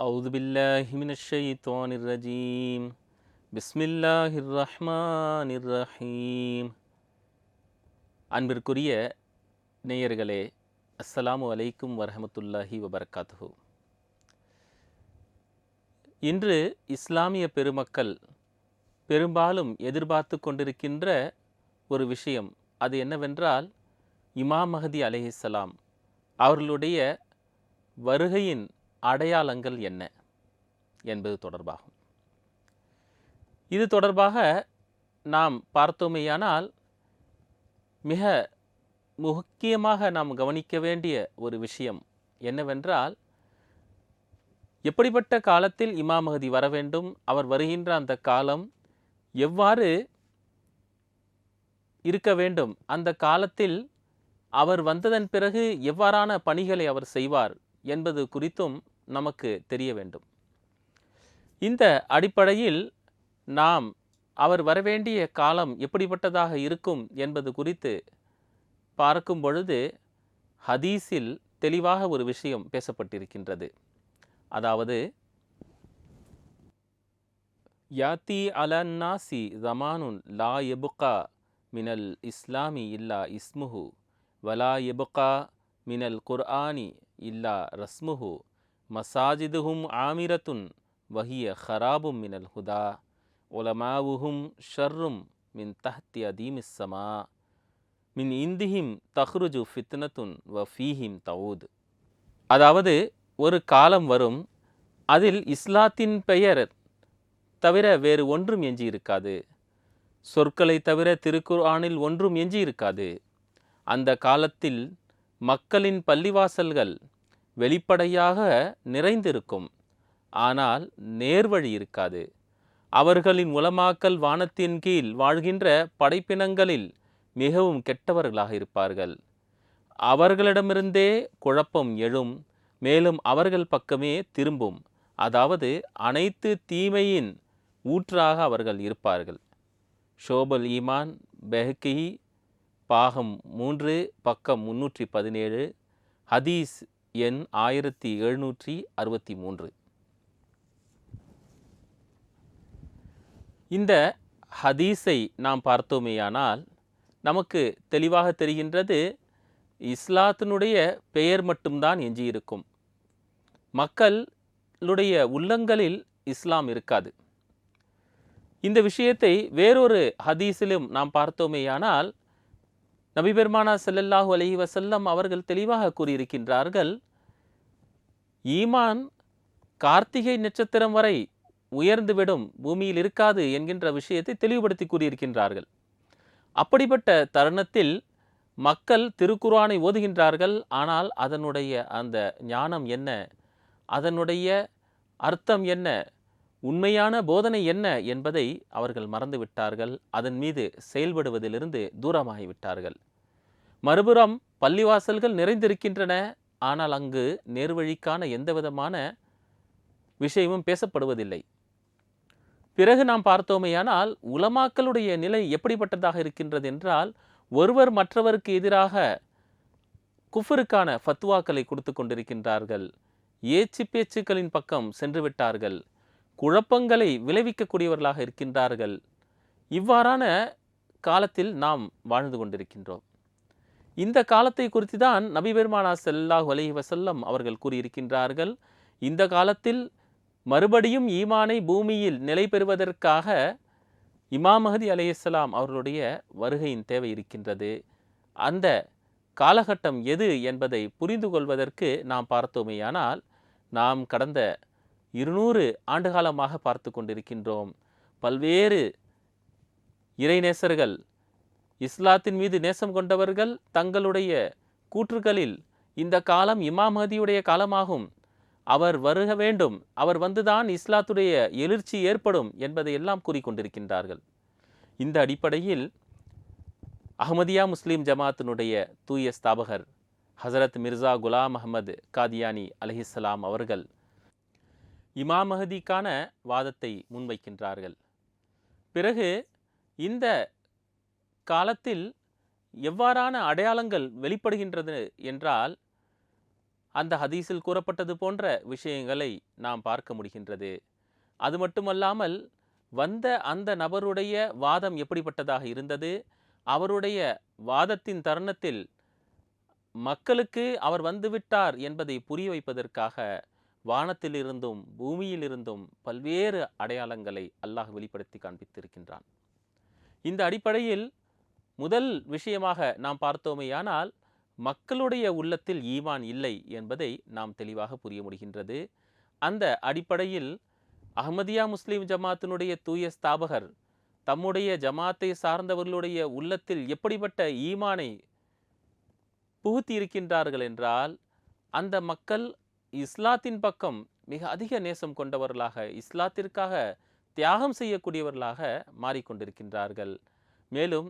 أعوذ بالله من الشيطان الرجيم بسم الله الرحمن الرحيم அன்பிற்குரிய நேயர்களே அஸ்ஸலாமு அலைக்கும் வரஹமத்துல்லாஹி வபரகாத்துஹு இன்று இஸ்லாமிய பெருமக்கள் பெரும்பாலும் எதிர்பார்த்து கொண்டிருக்கின்ற ஒரு விஷயம் அது என்னவென்றால் இமாம் மஹதி அலைஹிஸ்ஸலாம் அவர்களுடைய வருகையின் அடையாளங்கள் என்ன என்பது தொடர்பாகும். இது தொடர்பாக நாம் பார்த்தோமேயானால் மிக முக்கியமாக நாம் கவனிக்க வேண்டிய ஒரு விஷயம் என்னவென்றால் எப்படிப்பட்ட காலத்தில் இமாம் வர வேண்டும் அவர் வருகின்ற அந்த காலம் எவ்வாறு இருக்க வேண்டும் அந்த காலத்தில் அவர் வந்ததன் பிறகு எவ்வாறான பணிகளை அவர் செய்வார் என்பது குறித்தும் நமக்கு தெரிய வேண்டும். இந்த அடிப்படையில் நாம் அவர் வரவேண்டிய காலம் எப்படிப்பட்டதாக இருக்கும் என்பது குறித்து பார்க்கும் பொழுது ஹதீஸில் தெளிவாக ஒரு விஷயம் பேசப்பட்டிருக்கின்றது. அதாவது யாத்தி அலன்னாசி ஜமானுன் லா எபுகா மினல் இஸ்லாமி இல்லா இஸ்முஹு வலா எபுகா மினல் குர்ஆனி இல்லா ரஸ்முஹு மசாஜிதுஹும் ஆமிரத்துன் வஹிய ஹராபும் மினல் ஹுதா. உலமாவுஹும் ஷர்ரும் மின் தஹ்தி அதீமிஸ்ஸமா மின் இந்திஹிம் தஹ்ருஜு ஃபித்னத்துன் வ ஃபீஹிம் தவுத் அதாவது ஒரு காலம் வரும் அதில் இஸ்லாத்தின் பெயர் தவிர வேறு ஒன்றும் எஞ்சி இருக்காது சொற்களை தவிர திருக்குர்ஆனில் ஒன்றும் எஞ்சி இருக்காது அந்த காலத்தில் மக்களின் பள்ளிவாசல்கள் வெளிப்படையாக நிறைந்திருக்கும். ஆனால் நேர்வழி இருக்காது. அவர்களின் உலமாக்கல் வானத்தின் கீழ் வாழ்கின்ற படைப்பினங்களில் மிகவும் கெட்டவர்களாக இருப்பார்கள். அவர்களிடமிருந்தே குழப்பம் எழும். மேலும் அவர்கள் பக்கமே திரும்பும். அதாவது அனைத்து தீமையின் ஊற்றாக அவர்கள் இருப்பார்கள். ஷோபல் ஈமான் பெஹ்கி பாகம் மூன்று பக்கம் முன்னூற்றி பதினேழு ஹதீஸ் எண் ஆயிரத்தி எழுநூற்றி அறுபத்தி மூன்று. இந்த ஹதீஸை நாம் பார்த்தோமேயானால் நமக்கு தெளிவாக தெரிகின்றது இஸ்லாத்தினுடைய பெயர் மட்டும்தான் எஞ்சியிருக்கும். மக்களுடைய உள்ளங்களில் இஸ்லாம் இருக்காது. இந்த விஷயத்தை வேறொரு ஹதீஸிலும் நாம் பார்த்தோமேயானால் நபி பெருமானா ஸல்லல்லாஹு அலைஹி வஸல்லம் அவர்கள் தெளிவாக கூறியிருக்கின்றார்கள் ஈமான் கார்த்திகை நட்சத்திரம் வரை உயர்ந்துவிடும் பூமியில் இருக்காது என்கின்ற விஷயத்தை தெளிவுபடுத்தி கூறியிருக்கின்றார்கள். அப்படிப்பட்ட தருணத்தில் மக்கள் திருக்குறானை ஓதுகின்றார்கள் ஆனால் அதனுடைய அந்த ஞானம் என்ன அதனுடைய அர்த்தம் என்ன உண்மையான போதனை என்ன என்பதை அவர்கள் மறந்துவிட்டார்கள் அதன் மீது செயல்படுவதிலிருந்து தூரமாகிவிட்டார்கள். மறுபுறம் பள்ளிவாசல்கள் நிறைந்திருக்கின்றன. ஆனால் அங்கு நேர்வழிக்கான எந்தவிதமான விஷயமும் பேசப்படுவதில்லை. பிறகு நாம் பார்த்தோமேயானால் உலமாக்களுடைய நிலை எப்படிப்பட்டதாக இருக்கின்றது என்றால் ஒருவர் மற்றவருக்கு எதிராக குஃபருக்கான ஃபத்வாக்களை கொடுத்து கொண்டிருக்கின்றார்கள். ஏச்சு பேச்சுக்களின் பக்கம் சென்று விட்டார்கள். குழப்பங்களை விளைவிக்கக்கூடியவர்களாக இருக்கின்றார்கள். இவ்வாறான காலத்தில் நாம் வாழ்ந்து கொண்டிருக்கின்றோம். இந்த காலத்தை குறித்து தான் நபி பெருமானா ஸல்லல்லாஹு அலைஹி அவர்கள் கூறியிருக்கின்றார்கள். இந்த காலத்தில் மறுபடியும் ஈமானை பூமியில் நிலை பெறுவதற்காக இமாம் மஹதி அவர்களுடைய வருகையின் தேவை இருக்கின்றது. அந்த காலகட்டம் எது என்பதை புரிந்து கொள்வதற்கு நாம் பார்த்தோமேயானால் நாம் கடந்த இருநூறு ஆண்டுகாலமாக பார்த்து கொண்டிருக்கின்றோம். பல்வேறு இறைநேசர்கள் இஸ்லாத்தின் மீது நேசம் கொண்டவர்கள் தங்களுடைய கூற்றுகளில் இந்த காலம் இமாமதியுடைய காலமாகும். அவர் வருக வேண்டும். அவர் வந்துதான் இஸ்லாத்துடைய எழுச்சி ஏற்படும் என்பதை எல்லாம் கூறிக்கொண்டிருக்கின்றார்கள். இந்த அடிப்படையில் அஹமதியா முஸ்லீம் ஜமாத்தினுடைய தூய ஸ்தாபகர் ஹசரத் மிர்சா குலாம் அஹமது காதியானி அலஹிஸ்ஸலாம் அவர்கள் இமாம் மஹதிக்கான வாதத்தை முன்வைக்கின்றார்கள். பிறகு இந்த காலத்தில் எவ்வாறான அடையாளங்கள் வெளிப்படுகின்றது என்றால் அந்த ஹதீஸில் கூறப்பட்டது போன்ற விஷயங்களை நாம் பார்க்க முடிகின்றது. அது மட்டுமல்லாமல் வந்த அந்த நபருடைய வாதம் எப்படிப்பட்டதாக இருந்தது? அவருடைய வாதத்தின் தருணத்தில் மக்களுக்கு அவர் வந்துவிட்டார் என்பதை புரிய வைப்பதற்காக வானத்திலிருந்தும் பூமியிலிருந்தும் பல்வேறு அடையாளங்களை அல்லாஹ் வெளிப்படுத்தி காண்பித்திருக்கின்றான். இந்த அடிப்படையில் முதல் விஷயமாக நாம் பார்த்தோமேயானால் மக்களுடைய உள்ளத்தில் ஈமான் இல்லை என்பதை நாம் தெளிவாக புரிய முடிகின்றது. அந்த அடிப்படையில் அஹமதியா முஸ்லிம் ஜமாத்தினுடைய தூய ஸ்தாபகர் தம்முடைய ஜமாத்தை சார்ந்தவர்களுடைய உள்ளத்தில் எப்படிப்பட்ட ஈமானை புகுத்தி இருக்கின்றார்கள் என்றால் அந்த மக்கள் இஸ்லாத்தின் பக்கம் மிக அதிக நேசம் கொண்டவர்களாக இஸ்லாத்திற்காக தியாகம் செய்யக்கூடியவர்களாக மாறிக்கொண்டிருக்கின்றார்கள். மேலும்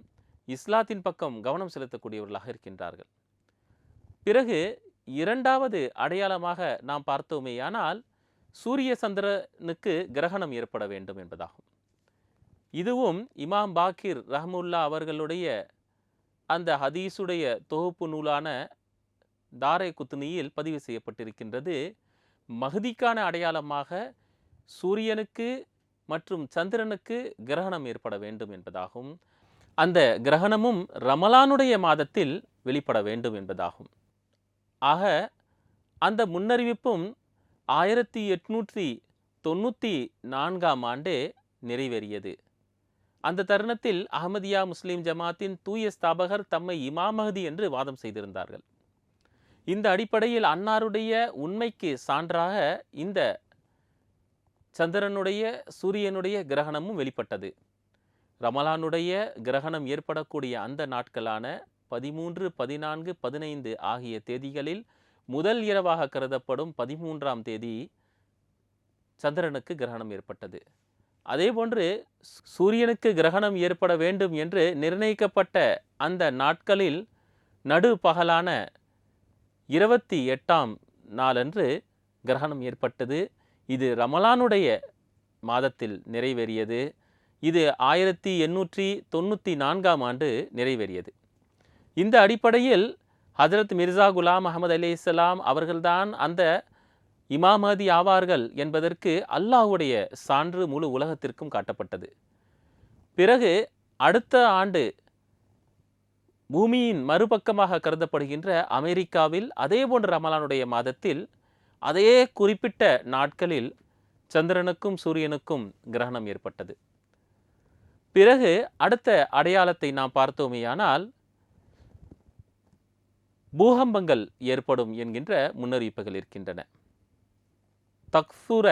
இஸ்லாத்தின் பக்கம் கவனம் செலுத்தக்கூடியவர்களாக இருக்கின்றார்கள். பிறகு இரண்டாவது அடையாளமாக நாம் பார்த்தோமேயானால் சூரிய சந்திரனுக்கு கிரகணம் ஏற்பட வேண்டும் என்பதாகும். இதுவும் இமாம் பாக்கிர் ரஹமுல்லா அவர்களுடைய அந்த ஹதீஸுடைய தொகுப்பு நூலான தாரை குத்துனியில் பதிவு செய்யப்பட்டிருக்கின்றது. மகதிக்கான அடையாளமாக சூரியனுக்கு மற்றும் சந்திரனுக்கு கிரகணம் ஏற்பட வேண்டும் என்பதாகும். அந்த கிரகணமும் ரமலானுடைய மாதத்தில் வெளிப்பட வேண்டும் என்பதாகும். ஆக அந்த முன்னறிவிப்பும் ஆயிரத்தி எட்நூற்றி தொண்ணூற்றி நான்காம் ஆண்டே நிறைவேறியது. அந்த தருணத்தில் அகமதியா முஸ்லீம் ஜமாத்தின் தூய ஸ்தாபகர் தம்மை இமாமஹதி என்று வாதம் செய்திருந்தார்கள். இந்த அடிப்படையில் அன்னாருடைய உண்மைக்கு சான்றாக இந்த சந்திரனுடைய சூரியனுடைய கிரகணமும் வெளிப்பட்டது. ரமலானுடைய கிரகணம் ஏற்படக்கூடிய அந்த நாட்களான பதிமூன்று பதினான்கு பதினைந்து ஆகிய தேதிகளில் முதல் இரவாக கருதப்படும் பதிமூன்றாம் தேதி சந்திரனுக்கு கிரகணம் ஏற்பட்டது. அதேபோன்று சூரியனுக்கு கிரகணம் ஏற்பட வேண்டும் என்று நிர்ணயிக்கப்பட்ட அந்த நாட்களில் நடு பகலான இருபத்தி எட்டாம் நாளன்று கிரகணம் ஏற்பட்டது. இது ரமலானுடைய மாதத்தில் நிறைவேறியது. இது ஆயிரத்தி எண்ணூற்றி தொண்ணூற்றி நான்காம் ஆண்டு நிறைவேறியது. இந்த அடிப்படையில் ஹஜரத் மிர்சா குலாம் அகமது அலி இஸ்லாம் அவர்கள்தான் அந்த இமாமதி ஆவார்கள் என்பதற்கு அல்லாஹ்வுடைய சான்று முழு உலகத்திற்கும் காட்டப்பட்டது. பிறகு அடுத்த ஆண்டு பூமியின் மறுபக்கமாக கருதப்படுகின்ற அமெரிக்காவில் அதே போன்ற ரமலானுடைய மாதத்தில் அதே குறிப்பிட்ட நாட்களில் சந்திரனுக்கும் சூரியனுக்கும் கிரகணம் ஏற்பட்டது. பிறகு அடுத்த அடையாளத்தை நாம் பார்த்தோமேயானால் பூகம்பங்கள் ஏற்படும் என்கின்ற முன்னறிவிப்புகள் இருக்கின்றன. தக்சூர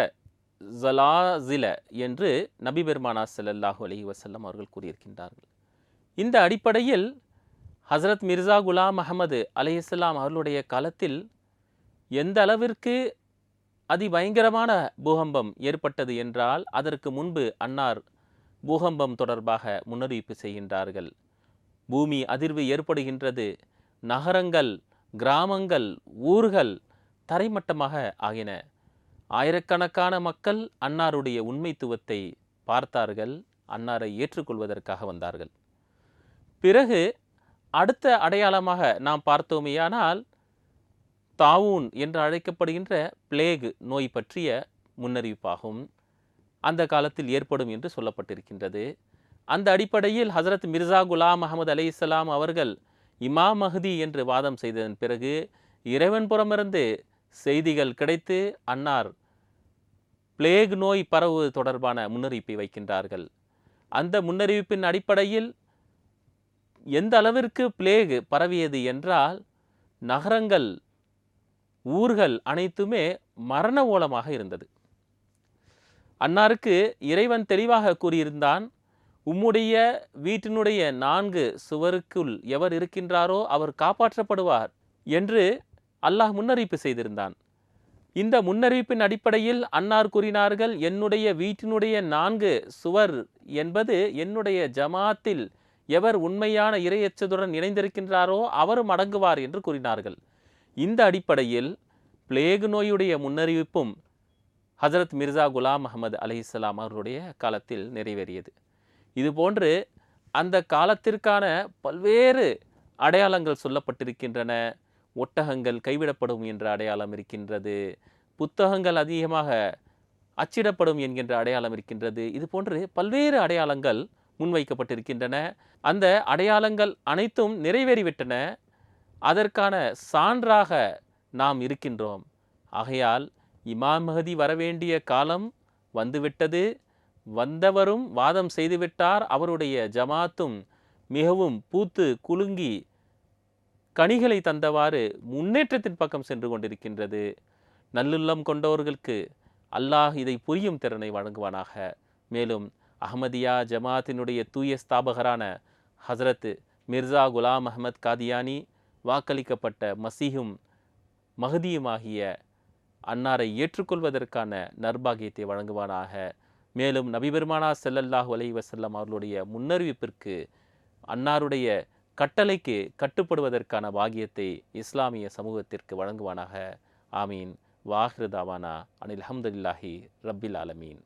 ஜலாசில என்று நபி பெருமானா செல்லல்லாஹு அலைஹி வஸல்லம் அவர்கள் கூறியிருக்கின்றார்கள். இந்த அடிப்படையில் ஹசரத் மிர்சா குலாம் அகமது அலைஹிஸ்ஸலாம் அவர்களுடைய காலத்தில் எந்த அளவிற்கு அதிபயங்கரமான பூகம்பம் ஏற்பட்டது என்றால் அதற்கு முன்பு அன்னார் பூகம்பம் தொடர்பாக முன்னறிவிப்பு செய்கின்றார்கள். பூமி அதிர்வு ஏற்படுகின்றது. நகரங்கள் கிராமங்கள் ஊர்கள் தரைமட்டமாக ஆகின. ஆயிரக்கணக்கான மக்கள் அன்னாருடைய உண்மைத்துவத்தை பார்த்தார்கள் அன்னாரை ஏற்றுக்கொள்வதற்காக வந்தார்கள். பிறகு அடுத்த அடையாளமாக நாம் பார்த்தோமேயானால் தாவூன் என்று அழைக்கப்படுகின்ற பிளேக் நோய் பற்றிய முன்னறிவிப்பாகும். அந்த காலத்தில் ஏற்படும் என்று சொல்லப்பட்டிருக்கின்றது. அந்த அடிப்படையில் ஹசரத் மிர்சா குலாம் அகமது அலி இஸ்லாம் அவர்கள் இமா மஹதி என்று வாதம் செய்ததன் பிறகு இறைவன் புறமிருந்து செய்திகள் கிடைத்து அன்னார் பிளேக் நோய் பரவுவது தொடர்பான முன்னறிவிப்பை வைக்கின்றார்கள். அந்த முன்னறிவிப்பின் அடிப்படையில் எந்த அளவிற்கு பிளேக் பரவியது என்றால் நகரங்கள் ஊர்கள் அனைத்துமே மரண ஓலமாக இருந்தது. அன்னாருக்கு இறைவன் தெளிவாக கூறியிருந்தான் உம்முடைய வீட்டினுடைய நான்கு சுவருக்குள் எவர் இருக்கின்றாரோ அவர் காப்பாற்றப்படுவார் என்று அல்லாஹ் முன்னறிவிப்பு செய்திருந்தான். இந்த முன்னறிவிப்பின் அடிப்படையில் அன்னார் கூறினார்கள் என்னுடைய வீட்டினுடைய நான்கு சுவர் என்பது என்னுடைய ஜமாத்தில் எவர் உண்மையான இரையச்சதுடன் இணைந்திருக்கின்றாரோ அவரும் அடங்குவார் என்று கூறினார்கள். இந்த அடிப்படையில் பிளேகு நோயுடைய முன்னறிவிப்பும் ஹசரத் மிர்சா குலாம் அகமது அலிஸ்லாம் அவருடைய காலத்தில் நிறைவேறியது. இதுபோன்று அந்த காலத்திற்கான பல்வேறு அடையாளங்கள் சொல்லப்பட்டிருக்கின்றன. ஒட்டகங்கள் கைவிடப்படும் என்ற அடையாளம் இருக்கின்றது. புத்தகங்கள் அதிகமாக அச்சிடப்படும் என்கின்ற அடையாளம் இருக்கின்றது. இது போன்று பல்வேறு அடையாளங்கள் முன்வைக்கப்பட்டிருக்கின்றன. அந்த அடையாளங்கள் அனைத்தும் நிறைவேறிவிட்டன. அதற்கான சான்றாக நாம் இருக்கின்றோம். ஆகையால் இமாம் மஹதி வரவேண்டிய காலம் வந்துவிட்டது. வந்தவரும் வாதம் செய்துவிட்டார். அவருடைய ஜமாத்தும் மிகவும் பூத்து குலுங்கி கனிகளை தந்தவாறு முன்னேற்றத்தின் பக்கம் சென்று கொண்டிருக்கின்றது. நல்லுள்ளம் கொண்டவர்களுக்கு அல்லாஹ் இதை புரியும் திறனை வழங்குவானாக. மேலும் அஹமதியா ஜமாத்தினுடைய தூய ஸ்தாபகரான ஹசரத் மிர்சா குலாம் அஹமத் காதியானி வாக்களிக்கப்பட்ட மசீஹும் மகதியுமாகிய அன்னாரை ஏற்றுக்கொள்வதற்கான நர்பாகியத்தை வழங்குவானாக. மேலும் நபிபெருமானா செல்லல்லாஹ் அலைஹி வஸல்லம் அவர்களுடைய முன்னறிவிப்பிற்கு அன்னாருடைய கட்டளைக்கு கட்டுப்படுவதற்கான பாகியத்தை இஸ்லாமிய சமூகத்திற்கு வழங்குவானாக. ஆமீன். வாஹ்ருதாவானா அனில் அஹமதுல்லாஹி ரப்பில் ஆலமீன்.